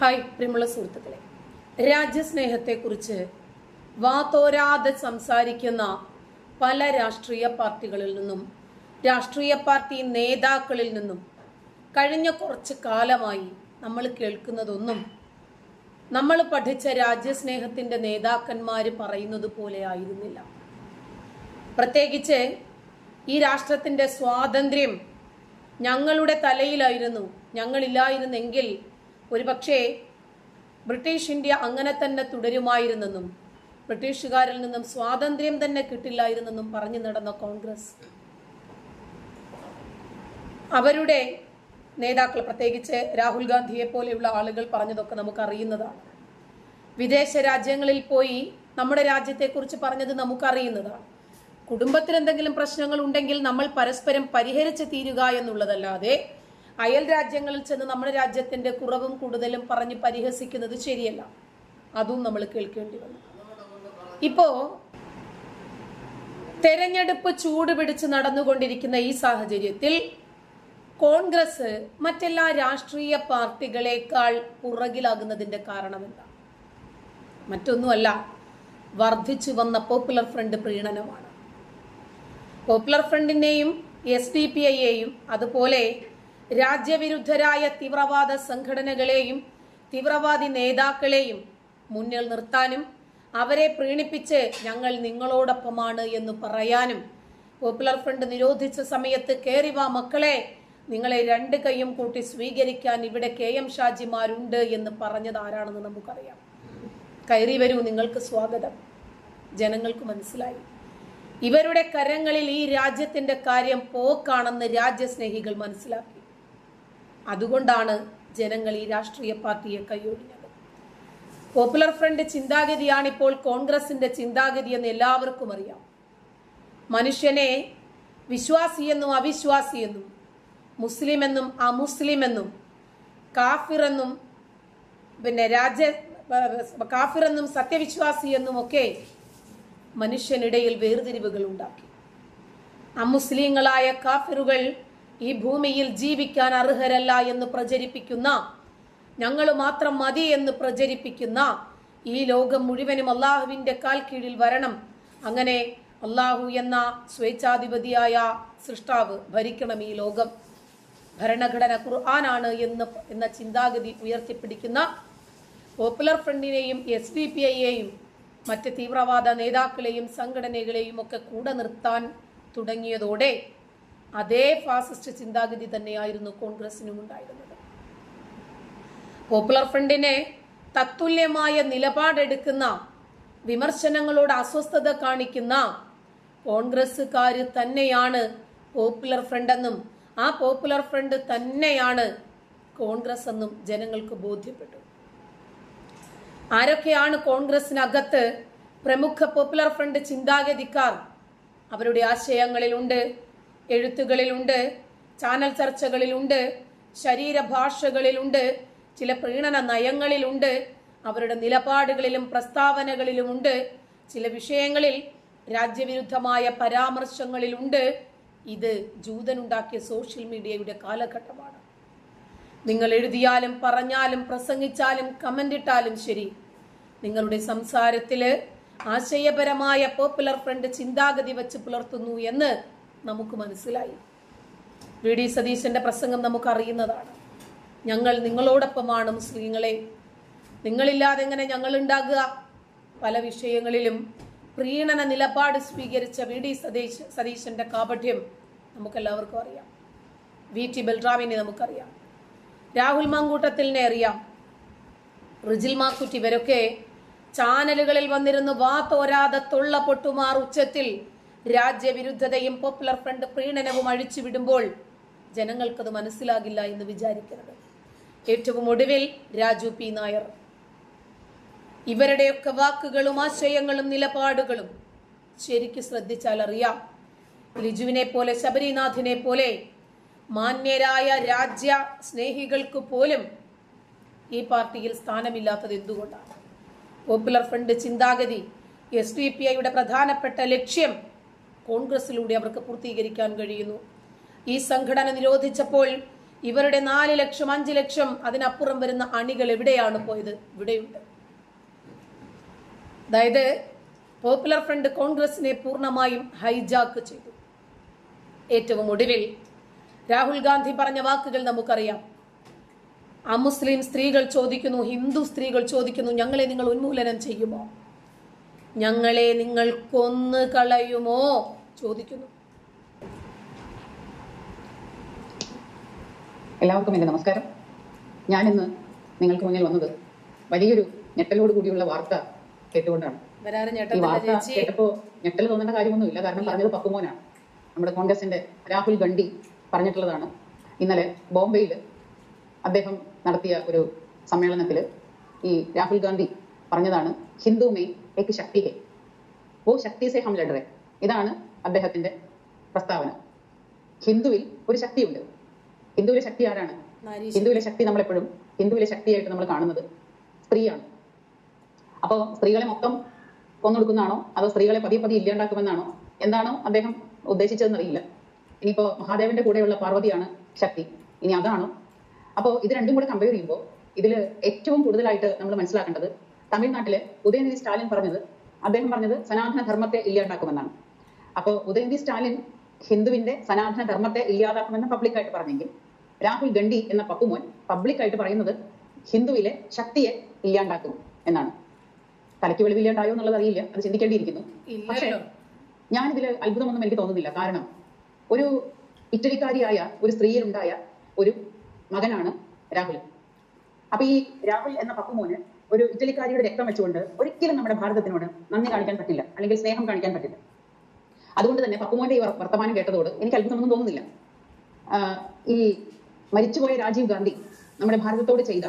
Hi പ്രിയമുള്ള സുഹൃത്തുക്കളെ. രാജ്യസ്നേഹത്തെക്കുറിച്ച് വാതോരാതെ സംസാരിക്കുന്ന പല രാഷ്ട്രീയ പാർട്ടികളിൽ നിന്നും രാഷ്ട്രീയ പാർട്ടി നേതാക്കളിൽ നിന്നും കഴിഞ്ഞ കുറച്ച് കാലമായി നമ്മൾ കേൾക്കുന്നതൊന്നും നമ്മൾ പഠിച്ച രാജ്യസ്നേഹത്തിന്റെ നേതാക്കന്മാർ പറയുന്നത് പോലെ ആയിരുന്നില്ല. പ്രത്യേകിച്ച് ഈ രാഷ്ട്രത്തിന്റെ സ്വാതന്ത്ര്യം ഞങ്ങളുടെ തലയിലായിരുന്നു ഞങ്ങളില്ലായിരുന്നെങ്കിൽ ഒരുപക്ഷെ ബ്രിട്ടീഷ് ഇന്ത്യ അങ്ങനെ തന്നെ തുടരുമായിരുന്നെന്നും ബ്രിട്ടീഷുകാരിൽ നിന്നും സ്വാതന്ത്ര്യം തന്നെ കിട്ടില്ലായിരുന്നെന്നും പറഞ്ഞു നടന്ന കോൺഗ്രസ്. അവരുടെ നേതാക്കൾ പ്രത്യേകിച്ച് രാഹുൽ ഗാന്ധിയെ പോലെയുള്ള ആളുകൾ പറഞ്ഞതൊക്കെ നമുക്ക് അറിയുന്നതാണ് വിദേശ രാജ്യങ്ങളിൽ പോയി നമ്മുടെ രാജ്യത്തെക്കുറിച്ച് പറഞ്ഞത് നമുക്കറിയുന്നതാണ്. കുടുംബത്തിൽ എന്തെങ്കിലും പ്രശ്നങ്ങൾ ഉണ്ടെങ്കിൽ നമ്മൾ പരസ്പരം പരിഹരിച്ച് തീരുക എന്നുള്ളതല്ലാതെ അയൽ രാജ്യങ്ങളിൽ ചെന്ന് നമ്മുടെ രാജ്യത്തിന്റെ കുറവും കൂടുതലും പറഞ്ഞ് പരിഹസിക്കുന്നത് ശരിയല്ല. അതും നമ്മൾ കേൾക്കേണ്ടി വന്നു. ഇപ്പോ തെരഞ്ഞെടുപ്പ് ചൂട് പിടിച്ച് നടന്നുകൊണ്ടിരിക്കുന്ന ഈ സാഹചര്യത്തിൽ കോൺഗ്രസ് മറ്റെല്ലാ രാഷ്ട്രീയ പാർട്ടികളെക്കാൾ പുറകിലാകുന്നതിന്റെ കാരണം എന്താ? മറ്റൊന്നുമല്ല വർദ്ധിച്ചു വന്ന പോപ്പുലർ ഫ്രണ്ട് പ്രീണനമാണ്. പോപ്പുലർ ഫ്രണ്ടിനെയും എസ് ഡി പി ഐയെയും അതുപോലെ രാജ്യവിരുദ്ധരായ തീവ്രവാദ സംഘടനകളെയും തീവ്രവാദി നേതാക്കളെയും മുന്നിൽ നിർത്താനും അവരെ പ്രീണിപ്പിച്ച് ഞങ്ങൾ നിങ്ങളോടൊപ്പമാണ് എന്ന് പറയാനും പോപ്പുലർ ഫ്രണ്ട് നിരോധിച്ച സമയത്ത് കേറിവാ മക്കളെ. നിങ്ങളെ രണ്ട് കൈയും കൂട്ടി സ്വീകരിക്കാൻ ഇവിടെ കെ എം ഷാജിമാരുണ്ട് എന്ന് പറഞ്ഞത് ആരാണെന്ന് നമുക്കറിയാം. കയറി വരൂ നിങ്ങൾക്ക് സ്വാഗതം. ജനങ്ങൾക്ക് മനസ്സിലായി. ഇവരുടെ കരങ്ങളിൽ ഈ രാജ്യത്തിന്റെ കാര്യം പോക്കാണെന്ന് രാജ്യസ്നേഹികൾ മനസ്സിലാക്കി. അതുകൊണ്ടാണ് ജനങ്ങൾ ഈ രാഷ്ട്രീയ പാർട്ടിയെ കൈയൊഴിഞ്ഞത് പോപ്പുലർ ഫ്രണ്ട് ചിന്താഗതിയാണ് ഇപ്പോൾ കോൺഗ്രസിന്റെ ചിന്താഗതി എന്ന് എല്ലാവർക്കും അറിയാം. മനുഷ്യനെ വിശ്വാസിയെന്നും അവിശ്വാസിയെന്നും എന്നും കാഫിർ എന്നും പിന്നെ രാജ്യ സത്യവിശ്വാസി എന്നും ഒക്കെ മനുഷ്യനിടയിൽ വേർതിരിവുകൾ ഉണ്ടാക്കി. അമുസ്ലിങ്ങളായ കാഫിറുകൾ ഈ ഭൂമിയിൽ ജീവിക്കാൻ അർഹരല്ല എന്ന് പ്രചരിപ്പിക്കുന്ന ഞങ്ങൾ മാത്രം മതി എന്ന് പ്രചരിപ്പിക്കുന്ന ഈ ലോകം മുഴുവനും അള്ളാഹുവിന്റെ കാൽ കീഴിൽ വരണം. അങ്ങനെ അള്ളാഹു എന്ന സ്വേച്ഛാധിപതിയായ സൃഷ്ടാവ് ഭരിക്കണം ഈ ലോകം. ഭരണഘടന ഖുർആനാണ് എന്ന് എന്ന ചിന്താഗതി ഉയർത്തിപ്പിടിക്കുന്ന പോപ്പുലർ ഫ്രണ്ടിനെയും എസ് ഡി പി ഐയെയും മറ്റ് തീവ്രവാദ നേതാക്കളെയും സംഘടനകളെയും ഒക്കെ കൂടെ നിർത്താൻ തുടങ്ങിയതോടെ അതേ ഫാസിസ്റ്റ് ചിന്താഗതി തന്നെയായിരുന്നു കോൺഗ്രസിനും ഉണ്ടായിരുന്നത് പോപ്പുലർ ഫ്രണ്ടിനെ തത്തുല്യമായ നിലപാടെടുക്കുന്ന വിമർശനങ്ങളോട് അസ്വസ്ഥത കാണിക്കുന്ന കോൺഗ്രസ്സുകാർ തന്നെയാണ് പോപ്പുലർ ഫ്രണ്ട് എന്നും ആ പോപ്പുലർ ഫ്രണ്ട് തന്നെയാണ് കോൺഗ്രസ് എന്നും ജനങ്ങൾക്ക് ബോധ്യപ്പെട്ടു. ആരൊക്കെയാണ് കോൺഗ്രസിനകത്ത് പ്രമുഖ പോപ്പുലർ ഫ്രണ്ട് ചിന്താഗതിക്കാർ? അവരുടെ ആശയങ്ങളിലുണ്ട് എഴുത്തുകളിലുണ്ട് ചാനൽ ചർച്ചകളിലുണ്ട് ശരീരഭാഷകളിലുണ്ട് ചില പ്രീണന നയങ്ങളിലുണ്ട് അവരുടെ നിലപാടുകളിലും പ്രസ്താവനകളിലുമുണ്ട് ചില വിഷയങ്ങളിൽ രാജ്യവിരുദ്ധമായ പരാമർശങ്ങളിലുണ്ട്. ഇത് ജൂതനുണ്ടാക്കിയ സോഷ്യൽ മീഡിയയുടെ കാലഘട്ടമാണ്. നിങ്ങൾ എഴുതിയാലും പറഞ്ഞാലും പ്രസംഗിച്ചാലും കമന്റ് ഇട്ടാലും ശരി. നിങ്ങളുടെ സംസാരത്തിൽ ആശയപരമായ പോപ്പുലർ ഫ്രണ്ട് ചിന്താഗതി വെച്ച് പുലർത്തുന്നു എന്ന് നമുക്ക് മനസ്സിലായി. വി. ഡി. സതീശന്റെ പ്രസംഗം നമുക്ക് അറിയുന്നതാണ് ഞങ്ങൾ നിങ്ങളോടൊപ്പമാണ് മുസ്ലിങ്ങളെ. നിങ്ങളില്ലാതെ എങ്ങനെ ഞങ്ങൾ ഉണ്ടാകുക പല വിഷയങ്ങളിലും പ്രീണന നിലപാട് സ്വീകരിച്ച വി. ഡി. സതീശ് സതീശന്റെ കാപഠ്യം നമുക്കെല്ലാവർക്കും അറിയാം. വി. ടി. ബൽറാമിനെ നമുക്കറിയാം. രാഹുൽ മാങ്കൂട്ടത്തിലിനെ അറിയാം. റിജിൽ മാക്കുറ്റി ഇവരൊക്കെ ചാനലുകളിൽ വന്നിരുന്ന് വാ തോരാതെ തൊള്ള പൊട്ടുമാർ ഉച്ചത്തിൽ രാജ്യവിരുദ്ധതയും പോപ്പുലർ ഫ്രണ്ട് പ്രീണനവും അഴിച്ചുവിടുമ്പോൾ ജനങ്ങൾക്കത് മനസ്സിലാകില്ല എന്ന് വിചാരിക്കരുത്. ഏറ്റവും ഒടുവിൽ രാജു പി. നായർ. ഇവരുടെയൊക്കെ വാക്കുകളും ആശയങ്ങളും നിലപാടുകളും ശരിക്കും ശ്രദ്ധിച്ചാൽ അറിയാം ലിജുവിനെ പോലെ ശബരിനാഥിനെ പോലെ മാന്യരായ രാജ്യ സ്നേഹികൾക്ക് പോലും ഈ പാർട്ടിയിൽ സ്ഥാനമില്ലാത്തത് എന്തുകൊണ്ടാണ്? പോപ്പുലർ ഫ്രണ്ട് ചിന്താഗതി എസ് ഡി പി ഐയുടെ പ്രധാനപ്പെട്ട ലക്ഷ്യം കോൺഗ്രസിലൂടെ അവർക്ക് പൂർത്തീകരിക്കാൻ കഴിയുന്നു. ഈ സംഘടന നിരോധിച്ചപ്പോൾ ഇവരുടെ നാല് ലക്ഷം അഞ്ച് ലക്ഷം അതിനപ്പുറം വരുന്ന അണികൾ എവിടെയാണ് പോയത്? ഇവിടെയുണ്ട്. അതായത് പോപ്പുലർ ഫ്രണ്ട് കോൺഗ്രസിനെ പൂർണമായും ഹൈജാക്ക് ചെയ്തു. ഏറ്റവും ഒടുവിൽ രാഹുൽ ഗാന്ധി പറഞ്ഞ വാക്കുകൾ നമുക്കറിയാം. അമുസ്ലിം സ്ത്രീകൾ ചോദിക്കുന്നു ഹിന്ദു സ്ത്രീകൾ ചോദിക്കുന്നു ഞങ്ങളെ നിങ്ങൾ ഉന്മൂലനം ചെയ്യുമോ? ഞങ്ങളെ നിങ്ങൾ കൊന്നു കളയുമോ? ചോദിക്കുന്നു. എല്ലാവർക്കും എന്റെ നമസ്കാരം. ഞാനിന്ന് നിങ്ങൾക്ക് മുന്നിൽ വന്നത് വലിയൊരു ഞെട്ടലോട് കൂടിയുള്ള വാർത്ത കേട്ടുകൊണ്ടാണ്. ഈ വാർത്ത കേട്ടപ്പോ ഞെട്ടൽ തോന്നേണ്ട കാര്യമൊന്നുമില്ല കാരണം പറഞ്ഞത് പക്കുമോനാണ് നമ്മുടെ കോൺഗ്രസിന്റെ രാഹുൽ ഗണ്ഡി പറഞ്ഞിട്ടുള്ളതാണ്. ഇന്നലെ ബോംബെയിൽ അദ്ദേഹം നടത്തിയ ഒരു സമ്മേളനത്തിൽ ഈ രാഹുൽ ഗാന്ധി പറഞ്ഞതാണ് ഹിന്ദു മേ എക്ക് ശക്തി ഹേ. ഓ ശക്തി സെ ഹം ലഡറെ ഇതാണ് അദ്ദേഹത്തിന്റെ പ്രസ്താവന. ഹിന്ദുവിൽ ഒരു ശക്തിയുണ്ട്. ഹിന്ദുവിലെ ശക്തി ആരാണ്? ഹിന്ദുവിലെ ശക്തി നമ്മൾ എപ്പോഴും ഹിന്ദുവിലെ ശക്തിയായിട്ട് നമ്മൾ കാണുന്നത് സ്ത്രീയാണ്. അപ്പോൾ സ്ത്രീകളെ മൊത്തം കൊന്നൊടുക്കുന്നതാണോ? അതോ സ്ത്രീകളെ പതിയെ പതിയെ ഇല്ലാണ്ടാക്കുമെന്നാണോ? എന്താണോ അദ്ദേഹം ഉദ്ദേശിച്ചതെന്ന് അറിയില്ല ഇനിയിപ്പോ മഹാദേവന്റെ കൂടെയുള്ള പാർവതിയാണ് ശക്തി. ഇനി അതാണോ? അപ്പോൾ ഇത് രണ്ടും കൂടെ കമ്പയർ ചെയ്യുമ്പോൾ ഇതിൽ ഏറ്റവും കൂടുതലായിട്ട് നമ്മൾ മനസ്സിലാക്കേണ്ടത് തമിഴ്നാട്ടിലെ ഉദയനിധി സ്റ്റാലിൻ പറഞ്ഞത് അദ്ദേഹം പറഞ്ഞത് സനാതന ധർമ്മത്തെ ഇല്ലാണ്ടാക്കുമെന്നാണ്. അപ്പോൾ ഉദയനിധി സ്റ്റാലിൻ ഹിന്ദുവിന്റെ സനാതന ധർമ്മത്തെ ഇല്ലാതാക്കുമെന്ന് പബ്ലിക്കായിട്ട് പറഞ്ഞെങ്കിൽ രാഹുൽ ഗണ്ഡി എന്ന പപ്പുമോൻ പബ്ലിക്കായിട്ട് പറയുന്നത് ഹിന്ദുവിലെ ശക്തിയെ ഇല്ലാണ്ടാക്കും എന്നാണ്. തലയ്ക്ക് വെളിവില്ലാണ്ടായോ എന്നുള്ളത് അറിയില്ല അത് ചിന്തിക്കേണ്ടിയിരിക്കുന്നു. പക്ഷേ ഞാനിതിൽ അത്ഭുതമൊന്നും എനിക്ക് തോന്നുന്നില്ല. കാരണം ഒരു ഇറ്റലിക്കാരിയായ ഒരു സ്ത്രീയിലുണ്ടായ ഒരു മകനാണ് രാഹുൽ. അപ്പൊ ഈ രാഹുൽ എന്ന പപ്പുമോന് ഒരു ഇറ്റലിക്കാരിയുടെ രക്തം വെച്ചുകൊണ്ട് ഒരിക്കലും നമ്മുടെ ഭാരതത്തിനോട് നന്ദി കാണിക്കാൻ പറ്റില്ല. അല്ലെങ്കിൽ സ്നേഹം കാണിക്കാൻ പറ്റില്ല. അതുകൊണ്ട് തന്നെ പപ്പുമോന്റെ ഈ വർത്തമാനം കേട്ടതോട് എനിക്ക് അത്ഭുതമൊന്നും തോന്നുന്നില്ല. ഈ മരിച്ചുപോയ രാജീവ് ഗാന്ധി നമ്മുടെ ഭാരതത്തോട് ചെയ്ത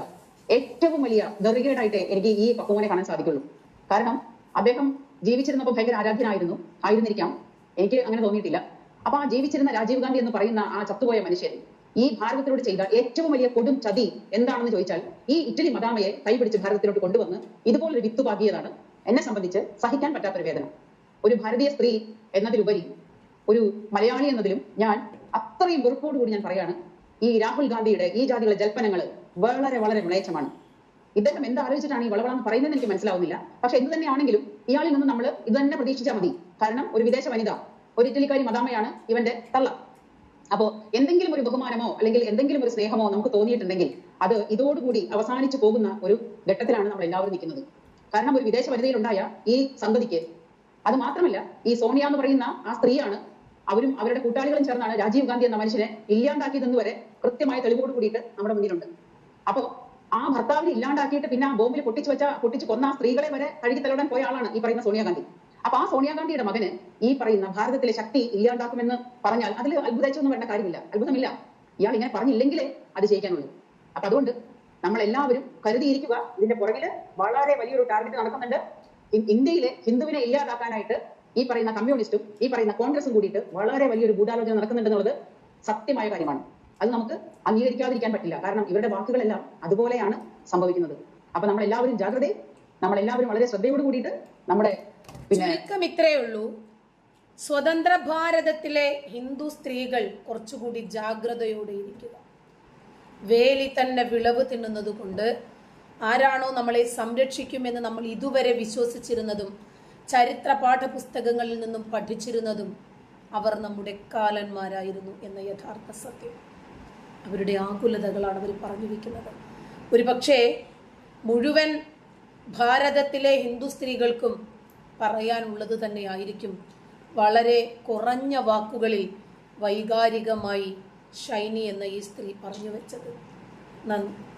ഏറ്റവും വലിയ ഗറികേടായിട്ട് എനിക്ക് ഈ പപ്പുമോനെ കാണാൻ സാധിക്കുള്ളൂ. കാരണം അദ്ദേഹം ജീവിച്ചിരുന്നപ്പോൾ ഭയങ്കര ആരാധ്യനായിരുന്നു. ആയിരുന്നിരിക്കാം. എനിക്ക് അങ്ങനെ തോന്നിയിട്ടില്ല. അപ്പൊ ആ ജീവിച്ചിരുന്ന രാജീവ് ഗാന്ധി എന്ന് പറയുന്ന ആ ചത്തുപോയ മനുഷ്യൻ ഈ ഭാരതത്തിനോട് ചെയ്ത ഏറ്റവും വലിയ കൊടും ചതി എന്താണെന്ന് ചോദിച്ചാൽ ഈ ഇറ്റലി മദാമയെ കൈപിടിച്ച് ഭാരതത്തിലോട്ട് കൊണ്ടുവന്ന് ഇതുപോലൊരു വിത്ത് പാകിയതാണ് എന്നെ സംബന്ധിച്ച് സഹിക്കാൻ പറ്റാത്തൊരു വേദന. ഒരു ഭാരതീയ സ്ത്രീ എന്നതിലുപരി ഒരു മലയാളി എന്നതിലും ഞാൻ അത്രയും വെറുപ്പോടുകൂടി ഞാൻ പറയാണ് ഈ രാഹുൽ ഗാന്ധിയുടെ ഈ ജാതികളെ ജൽപ്പനങ്ങൾ വളരെ വളരെ മ്ലേച്ഛമാണ്. ഇദ്ദേഹം എന്ത് ആലോചിച്ചിട്ടാണ് ഈ വളവളാന്ന് പറയുന്നത് എനിക്ക് മനസ്സിലാവുന്നില്ല. പക്ഷെ എന്ത് തന്നെയാണെങ്കിലും ഇയാളിൽ നിന്ന് നമ്മൾ ഇത് തന്നെ പ്രതീക്ഷിച്ചാൽ മതി. കാരണം ഒരു വിദേശ വനിത ഒരു ഇറ്റലിക്കാരി മദാമയാണ് ഇവന്റെ തള്ള. അപ്പോ എന്തെങ്കിലും ഒരു ബഹുമാനമോ അല്ലെങ്കിൽ എന്തെങ്കിലും ഒരു സ്നേഹമോ നമുക്ക് തോന്നിയിട്ടുണ്ടെങ്കിൽ അത് ഇതോടുകൂടി അവസാനിച്ചു പോകുന്ന ഒരു ഘട്ടത്തിലാണ് നമ്മൾ എല്ലാവരും നിൽക്കുന്നത്. കാരണം ഒരു വിദേശ വനിതയിലുണ്ടായ ഈ സന്തതിക്ക് അത് മാത്രമല്ല ഈ സോണിയ എന്ന് പറയുന്ന ആ സ്ത്രീയാണ് അവരും അവരുടെ കൂട്ടാളികളും ചേർന്നാണ് രാജീവ് ഗാന്ധി എന്ന മനുഷ്യനെ ഇല്ലാണ്ടാക്കിയതെന്ന് വരെ കൃത്യമായ തെളിവോട് കൂടിയിട്ട് നമ്മുടെ മുന്നിലുണ്ട്. അപ്പോ ആ ഭർത്താവിനെ ഇല്ലാണ്ടാക്കിയിട്ട് പിന്നെ ആ ബോംബിൽ പൊട്ടിച്ചു വെച്ച പൊട്ടിച്ചു കൊന്ന ആ സ്ത്രീകളെ വരെ കഴുകി തലോടാൻ പോയ ആളാണ് ഈ പറയുന്ന സോണിയാഗാന്ധി അപ്പൊ ആ സോണിയാഗാന്ധിയുടെ മകന് ഈ പറയുന്ന ഭാരതത്തിലെ ശക്തി ഇല്ലാണ്ടാക്കുമെന്ന് പറഞ്ഞാൽ അതിൽ അത്ഭുതച്ചൊന്നും വേണ്ട കാര്യമില്ല. അത്ഭുതമില്ല. ഇയാൾ ഇങ്ങനെ പറഞ്ഞില്ലെങ്കിലേ അത് ചെയ്യിക്കാനുള്ളൂ അപ്പൊ അതുകൊണ്ട് നമ്മൾ എല്ലാവരും കരുതിയിരിക്കുക ഇതിന്റെ പുറകിൽ വളരെ വലിയൊരു ടാർഗറ്റ് നടക്കുന്നുണ്ട്. ഇന്ത്യയിലെ ഹിന്ദുവിനെ ഇല്ലാതാക്കാനായിട്ട് ഈ പറയുന്ന കമ്മ്യൂണിസ്റ്റും ഈ പറയുന്ന കോൺഗ്രസും കൂടിയിട്ട് വളരെ വലിയൊരു ഗൂഢാലോചന നടക്കുന്നുണ്ടെന്നുള്ളത് സത്യമായ കാര്യമാണ്. അത് നമുക്ക് അംഗീകരിക്കാതിരിക്കാൻ പറ്റില്ല. കാരണം ഇവരുടെ വാക്കുകളെല്ലാം അതുപോലെയാണ് സംഭവിക്കുന്നത്. അപ്പൊ നമ്മൾ എല്ലാവരും ജാഗ്രതയും നമ്മൾ എല്ലാവരും വളരെ ശ്രദ്ധയോട് കൂടിയിട്ട് നമ്മുടെ ചുരുക്കം ഇത്രയേ ഉള്ളൂ. സ്വതന്ത്ര ഭാരതത്തിലെ ഹിന്ദു സ്ത്രീകൾ കുറച്ചുകൂടി ജാഗ്രതയോടെ ഇരിക്കുക. വേലി തന്നെ വിളവ് തിന്നുന്നത് കൊണ്ട് ആരാണോ നമ്മളെ സംരക്ഷിക്കുമെന്ന് നമ്മൾ ഇതുവരെ വിശ്വസിച്ചിരുന്നതും ചരിത്ര പാഠപുസ്തകങ്ങളിൽ നിന്നും പഠിച്ചിരുന്നതും അവർ നമ്മുടെ കാലന്മാരായിരുന്നു എന്ന യഥാർത്ഥ സത്യം. അവരുടെ ആകുലതകളാണ് അവർ പറഞ്ഞു വയ്ക്കുന്നത് ഒരു പക്ഷേ മുഴുവൻ ഭാരതത്തിലെ ഹിന്ദു സ്ത്രീകൾക്കും പറയാനുള്ളത് തന്നെയായിരിക്കും വളരെ കുറഞ്ഞ വാക്കുകളിൽ വൈകാരികമായി ഷൈനി എന്ന ഈ സ്ത്രീ പറഞ്ഞു വെച്ചത്. നന്ദി